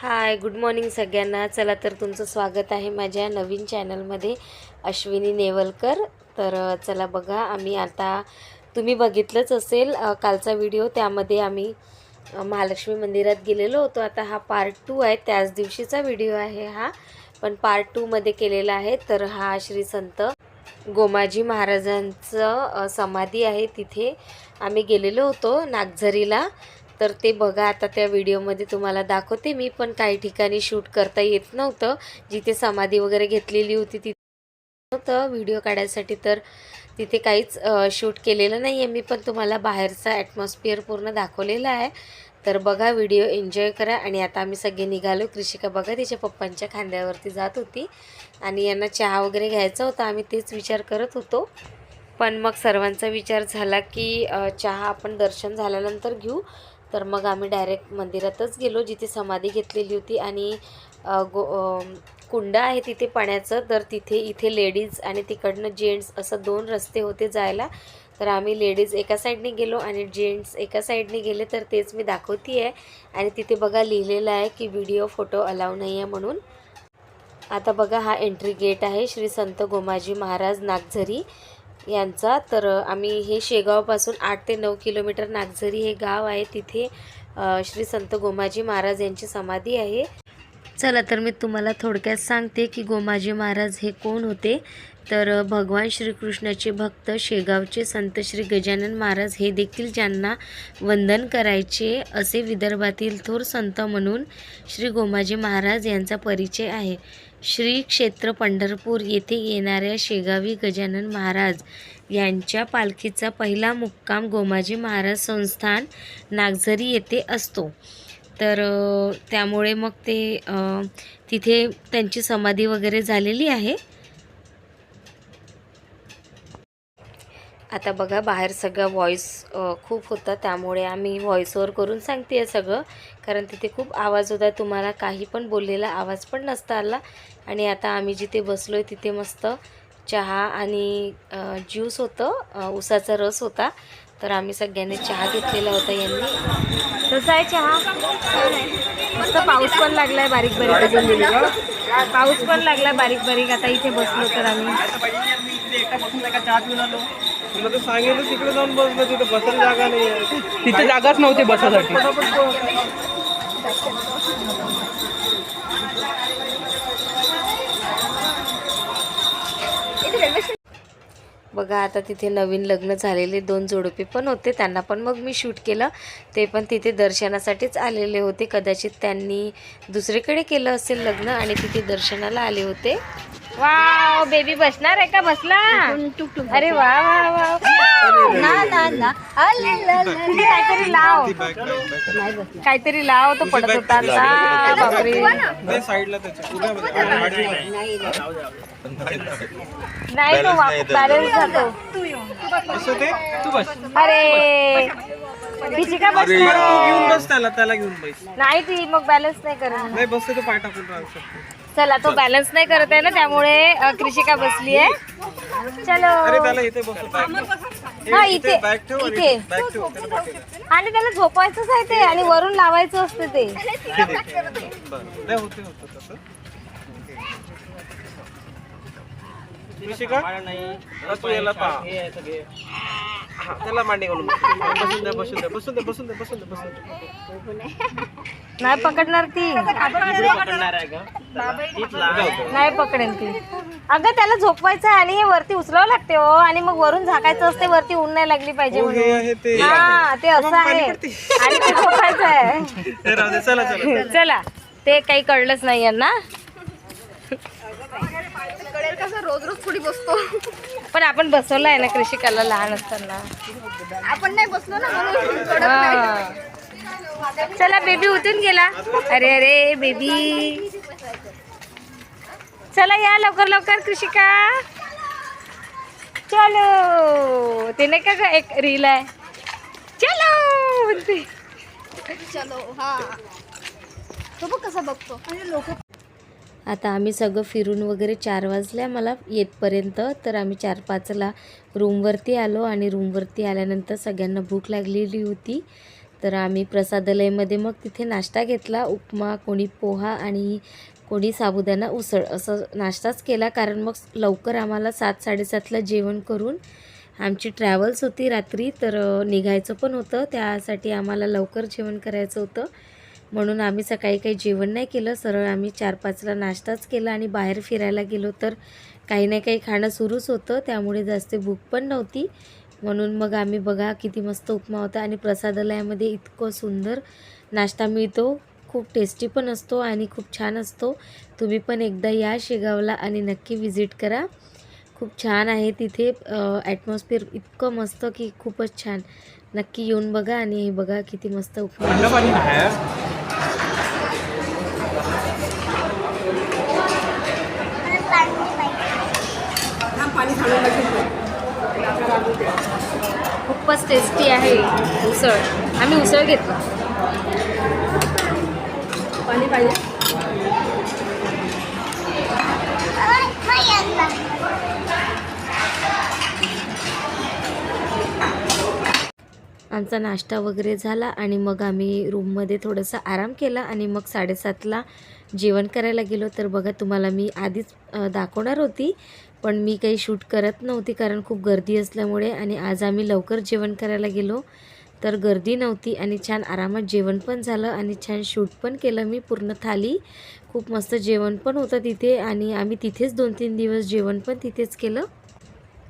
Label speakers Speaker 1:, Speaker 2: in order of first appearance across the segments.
Speaker 1: Hi good morning सगळ्यांना. चला तर तुमचं स्वागत आहे माझ्या नवीन चॅनलमध्ये अश्विनी नेवलकर. तर चला बघा आम्ही आता तुम्ही बघितलंच असेल कालचा व्हिडिओ त्यामध्ये आम्ही महालक्ष्मी मंदिरात गेलेलो होतो. आता हा पार्ट टू आहे. त्याच दिवशीचा व्हिडिओ आहे हा. पण पार्ट टूमध्ये केलेला आहे. तर हा श्री संत गोमाजी महाराजांचं समाधी आहे. तिथे आम्ही गेलेलो होतो नागझरीला. तर ते बघा आता त्या व्हिडिओमध्ये तुम्हाला दाखवते. मी पण काही ठिकाणी शूट करता येत नव्हतं. जिथे समाधी वगैरे घेतलेली होती तिथे नव्हतं व्हिडिओ काढायसाठी. तर तिथे काहीच शूट केलेलं नाही आहे मी पण तुम्हाला बाहेरचा ॲटमॉस्फिअर पूर्ण दाखवलेला आहे. तर बघा व्हिडिओ एन्जॉय करा. आणि आता आम्ही सगळे निघालो. कृषिका बघा तिच्या पप्पांच्या खांद्यावरती जात होती. आणि यांना चहा वगैरे घ्यायचा होता. आम्ही तेच विचार करत होतो. पण मग सर्वांचा विचार झाला की चहा आपण दर्शन झाल्यानंतर घेऊ. तर मग आम्ही डायरेक्ट मंदिरातच गेलो जिथे समाधी घेतलेली होती. आणि गो कुंड आहे तिथे पाण्याचं. तर तिथे इथे लेडीज आणि तिकडनं जेंट्स असं दोन रस्ते होते जायला. तर आम्ही लेडीज एका साईडने गेलो आणि जेंट्स एका साईडने गेले. तर तेच मी दाखवते आहे आणि तिथे बघा लिहिलेलं आहे की व्हिडिओ फोटो अलाव नाही आहे म्हणून. आता बघा हा एंट्री गेट आहे. श्री संत गोमाजी महाराज नागझरी. यांचा. तर आम्ही हे शेगावपासून आठ ते नऊ किलोमीटर नागझरी हे गाव आहे. तिथे श्री संत गोमाजी महाराज यांची समाधी आहे. चला तर मी तुम्हाला थोडक्यात सांगते की गोमाजी महाराज हे कोण होते. तर भगवान श्रीकृष्णाचे भक्त शेगावचे संत श्री गजानन महाराज हे देखील ज्यांना वंदन करायचे असे विदर्भातील थोर संत म्हणून श्री गोमाजी महाराज यांचा परिचय आहे. श्री क्षेत्र पंढरपूर येथे येणाऱ्या शेगावी गजानन महाराज यांच्या पालखीचा पहिला मुक्काम गोमाजी महाराज संस्थान नागझरी येथे असतो. तर त्यामुळे मग ते तिथे त्यांची समाधी वगैरे झालेली आहे. आता बघा बाहेर सगळं व्हॉईस खूप होता. त्यामुळे आम्ही व्हॉईसवर करून सांगते आहे सगळं. कारण तिथे खूप आवाज होता. तुम्हाला काही पण बोललेला आवाज पण नसता आला. आणि आता आम्ही जिथे बसलो आहे तिथे मस्त चहा आणि ज्यूस होतं. उसाचा रस होता. तर आम्ही सगळ्यांनी चहा घेतलेला होता यांनी. कसा आहे चहा? मस्त पाऊस पण लागलाय बारीक बारीक पाऊस पण लागला बारीक बारीक. आता इथे बसलो तर आम्ही.
Speaker 2: तुला तर सांगितलं तिकडे जाऊन बसलं तिथे बसायला जागा नाही
Speaker 3: तिथे जागाच नव्हती बसासाठी
Speaker 1: बघा आता तिथे नवीन लग्न झालेले दोन जोडपे पण होते त्यांना पण मग मी शूट केलं. ते पण तिथे दर्शनासाठीच आलेले होते. कदाचित त्यांनी दुसरीकडे केलं असेल लग्न आणि तिथे दर्शनाला आले होते. वा बेबी बसणार आहे का? बसला. अरे वा वा वा. ना ना ना. काहीतरी लाव. काहीतरी लाव तो पडत होता आता. बापरे.
Speaker 2: नाही
Speaker 1: तो बॅलन्स जातो
Speaker 2: असं ते? तू बस.
Speaker 1: अरे. तिची का
Speaker 2: घेऊन बस त्याला. त्याला घेऊन बस.
Speaker 1: नाही ती मग बॅलन्स नाही करत
Speaker 2: नाही बसते तो पाय टाकून राहू शकतो.
Speaker 1: चला तो बॅलन्स नाही करत आहे ना त्यामुळे कृषिका बसली आहे.
Speaker 2: अरे
Speaker 1: चलो
Speaker 2: त्याला इथे बसू.
Speaker 1: हा इथे इथे. आणि त्याला झोपायचंच आहे ते आणि वरून लावायचं असते ते.
Speaker 2: बरं नाही होते होतं तसं. कृषिका? तू याला पहा हा, त्याला मांडी घालून बस. बसून द्या बसून द्या बसून द्या बसून द्या बसून द्या बसून द्या
Speaker 1: नाही पकडणार ती. नाही पकडेल ती. अगं त्याला झोपवायचं आहे आणि हे वरती उचलावं लागते हो. आणि मग वरून झाकायचं असते वरती ऊन नाही लागली पाहिजे
Speaker 2: हो, हे
Speaker 1: म्हणून.
Speaker 2: आहे ते.
Speaker 1: हा ते असं आहे. आणि ते झोपायचं आहे.
Speaker 2: हे राहू दे चला चला.
Speaker 1: चला. ते काही कळलंच नाही यांना.
Speaker 4: रोज रोज थोडी बसतो.
Speaker 1: पण आपण बसवलं आहे ना कृषिकाला लहान असताना.
Speaker 4: आपण नाही बसलो ना म्हणून.
Speaker 1: चला बेबी उठून गेला. अरे अरे बेबी चला या लवकर लवकर कृषिका. चलो. ते नाही का एक रील आहे? चलो.
Speaker 4: चलो हा. तो बघ कसा बघतो. लोक
Speaker 1: आता आम्ही सगळं फिरून वगैरे चार वाजल्या मला येतपर्यंत तर आम्ही चार पाचला रूमवरती आलो आणि रूमवरती आल्यानंतर सगळ्यांना भूक लागलेली होती. तर आम्ही प्रसादालयमध्ये मग तिथे नाश्ता घेतला उपमा कोणी पोहा आणि कोणी साबुदाणा उसळ असं नाश्ताच केला कारण मग लवकर आम्हाला सात साडेसातला जेवण करून आमची ट्रॅव्हल्स होती रात्री तर निघायचं पण होतं. त्यासाठी आम्हाला लवकर जेवण करायचं होतं. म्हणून आम्ही सकाळी काही जेवण नाही केलं. सरळ आम्ही चार पाचला नाश्ताच केला आणि बाहेर फिरायला गेलो तर काही ना काही खाणं सुरूच होतं. त्यामुळे जास्त भूक पण नव्हती. म्हणून मग आम्ही बघा किती मस्त उपमा होता आणि प्रसादालयामध्ये इतकं सुंदर नाश्ता मिळतो. खूप टेस्टी पण असतो आणि खूप छान असतो. तुम्ही पण एकदा या शेगावला आणि नक्की व्हिजिट करा. खूप छान आहे तिथे ॲटमॉस्फिअर इतकं मस्त की खूपच छान. नक्की येऊन बघा आणि हे बघा किती मस्त उपमा
Speaker 2: थंड पाणी आहे
Speaker 1: खूपच टेस्टी आहे उसळ. आम्ही उसळ घेतला.
Speaker 3: पाणी पाहिजे?
Speaker 1: आमचा नाश्ता वगैरे झाला आणि मग आम्ही रूममध्ये थोडंसं आराम केला आणि मग साडेसातला जेवण करायला गेलो. तर बघा तुम्हाला मी आधीच दाखवणार होती. पण मी काही शूट करत नव्हती कारण खूप गर्दी असल्यामुळे आणि आज आम्ही लवकर जेवण करायला गेलो. तर गर्दी नव्हती आणि छान आरामात जेवण पण झालं आणि छान शूट पण केलं मी पूर्ण थाली. खूप मस्त जेवण पण होतं तिथे आणि आम्ही तिथेच दोन तीन दिवस जेवण पण तिथेच केलं.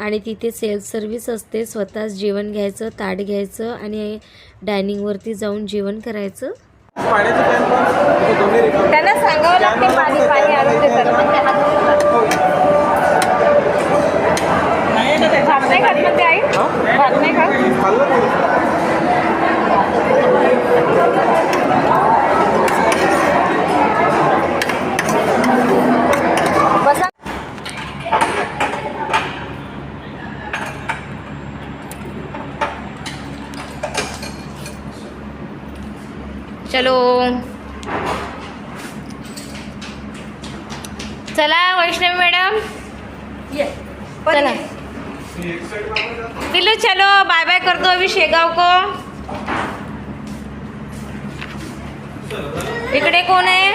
Speaker 1: आणि तिथे सेल्फ सर्व्हिस असते स्वतःच जेवण घ्यायचं ताट घ्यायचं आणि डायनिंगवरती जाऊन जेवण करायचं. त्यांना सांगावं लागते पाणी पाणी चलो। चला वैष्णवी मॅडम। चला। चलो बाय बाय करतो अभी शेगाव को। इकडे कोण आहे?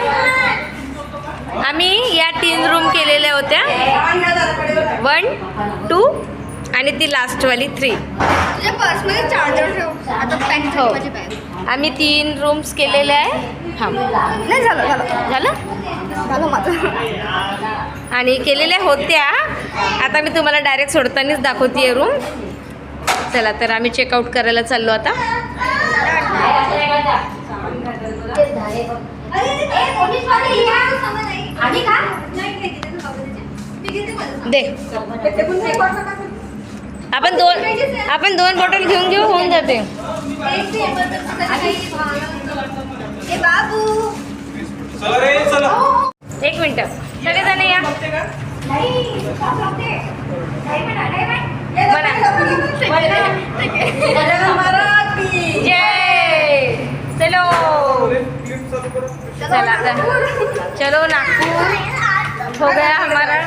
Speaker 1: आम्ही या तीन रूम केलेल्या होत्या. वन टू आणि ती लास्टवाली थ्री
Speaker 4: पर्समध्ये चार्जर ठेव. आता
Speaker 1: हो. आम्ही तीन रूम्स केलेले आहे. हां.
Speaker 4: नाही झालं झालं.
Speaker 1: झालं?
Speaker 4: झालं माझं.
Speaker 1: आणि केलेल्या होत्या. आता मी तुम्हाला डायरेक्ट सोडतानाच दाखवते रूम चला तर आम्ही चेकआउट करायला चाललो आता. दे. आपण दोन आपण दोन बॉटल घेऊन घेऊ होऊन जाते. एक मिनटं। सगळेजण या. जय चलो. चला. चलो नागपुर. हो गया हमारा.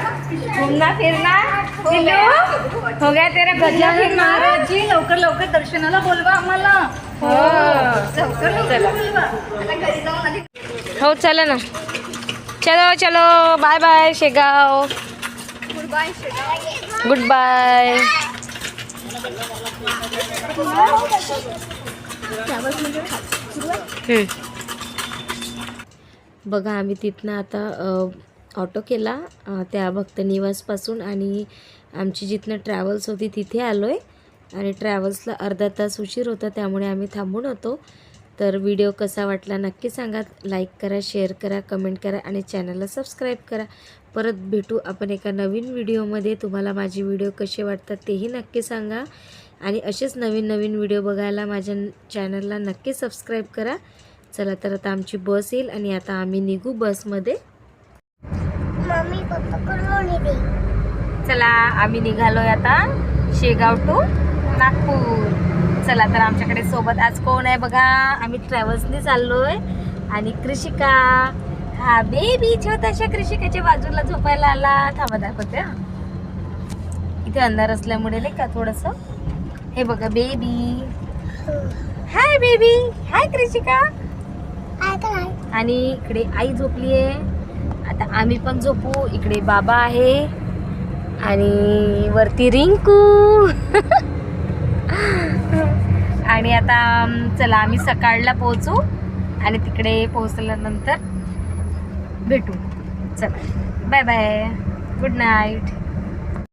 Speaker 1: घूमना फिरना. हो गया तेरा गजा फिरना
Speaker 3: महाराज जी लवकर लवकर दर्शनाला बोलवा आम्हाला.
Speaker 1: हो चला.
Speaker 4: आता घरी जाऊन आधी
Speaker 1: हो चला ना. चलो चलो. Bye bye Shegaon.
Speaker 4: Goodbye
Speaker 1: goodbye बघा आम्ही तिथनं आता ऑटो केला त्या भक्त निवासपासून आणि आमची जिथनं ट्रॅव्हल्स होती तिथे आलो आहे आणि ट्रॅव्हल्सला अर्धा तास उशीर होता त्यामुळे आम्ही थांबून होतो. तर व्हिडिओ कसा वाटला नक्की सांगा. लाईक करा शेअर करा कमेंट करा आणि चॅनलला सबस्क्राईब करा. परत भेटू आपण एका नवीन व्हिडिओमध्ये. तुम्हाला माझे व्हिडिओ कसे वाटतात तेही नक्की सांगा. आणि असेच नवीन नवीन व्हिडिओ बघायला माझ्या चॅनलला नक्की सबस्क्राईब करा. चला तर आता आमची बस येईल आणि आता आम्ही निघू बसमध्ये
Speaker 4: मम्मी पप्पा करून दे
Speaker 1: चला आम्ही निघालोय आता शेगाव टू नागपूर. चला तर आमच्याकडे सोबत आज कोण आहे बघा? आम्ही ट्रॅव्हल्सने चाललोय. आणि कृषिका. हा बेबी छोट्याशा कृषिकाच्या बाजूला झोपायला आला. थांबा दाखवते. इथे अंधार असल्यामुळे नाही का थोडस? हे बघा बेबी हाय बेबी हाय कृषिका. आणि इकडे आई झोपली आहे आम्ही पण झोपू. इकडे बाबा आहे. आणि वरती रिंकू. आणि आता चला आम्ही सकाळला पोहोचू आणि तिकडे पोहोचल्यानंतर भेटू. चला. Bye bye. Good night.